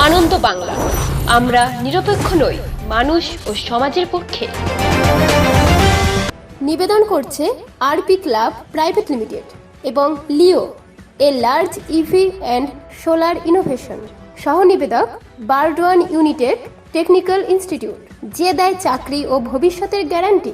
আনন্দ বাংলা। আমরা নিরপেক্ষ নই, মানুষ ও সমাজের পক্ষে। নিবেদন করছে আরপি ক্লাব প্রাইভেট লিমিটেড এবং Leo, A large EV and solar innovation. সহ নিবেদক বারডোয়ান ইউনিটেড টেকনিক্যাল ইনস্টিটিউট, যে দেয় চাকরি ও ভবিষ্যতের গ্যারান্টি।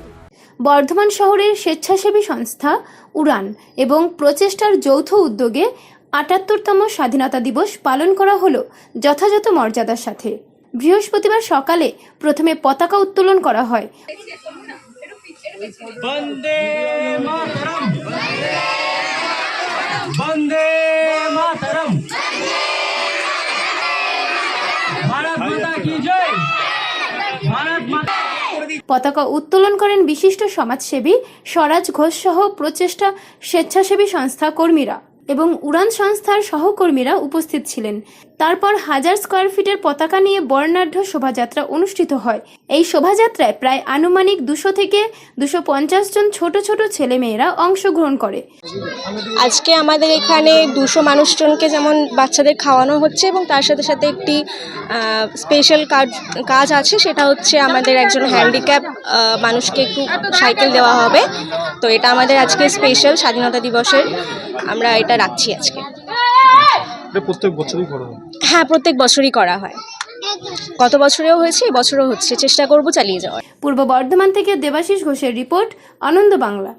বর্ধমান শহরের স্বেচ্ছাসেবী সংস্থা উড়ান এবং প্রচেষ্টার যৌথ উদ্যোগে আটাত্তরতম স্বাধীনতা দিবস পালন করা হলো যথাযথ মর্যাদার সাথে। বৃহস্পতিবার সকালে প্রথমে পতাকা উত্তোলন করা হয়। পতাকা উত্তোলন করেন বিশিষ্ট সমাজসেবী স্বরাজ ঘোষ সহ প্রচেষ্টা স্বেচ্ছাসেবী সংস্থা কর্মীরা। এবং উড়ান সংস্থার সহকর্মীরা উপস্থিত ছিলেন। তারপর হাজার স্কোয়ার ফিটের পতাকা নিয়ে বর্ণাঢ্য শোভাযাত্রা অনুষ্ঠিত হয়। এই শোভাযাত্রায় প্রায় আনুমানিক দুশো থেকে দুশো পঞ্চাশ জন ছোট ছোট ছেলেমেয়েরা অংশগ্রহণ করে। আজকে আমাদের এখানে দুশো মানুষজনকে যেমন বাচ্চাদের খাওয়ানো হচ্ছে এবং তার সাথে সাথে একটি স্পেশাল কাজ কাজ আছে, সেটা হচ্ছে আমাদের একজন হ্যান্ডিক্যাপ মানুষকে একটু সাইকেল দেওয়া হবে। তো এটা আমাদের আজকে স্পেশাল স্বাধীনতা দিবসের। আমরা এটা রাখছি আজকে। প্রত্যেক বছরই করা হয়? হ্যাঁ প্রত্যেক বছরই করা হয়। গত বছরেও হয়েছে এবছরও হচ্ছে। চেষ্টা করব চালিয়ে যাওয়ার। পূর্ব বর্ধমান থেকে দেবাশিস ঘোষের রিপোর্ট আনন্দ বাংলা।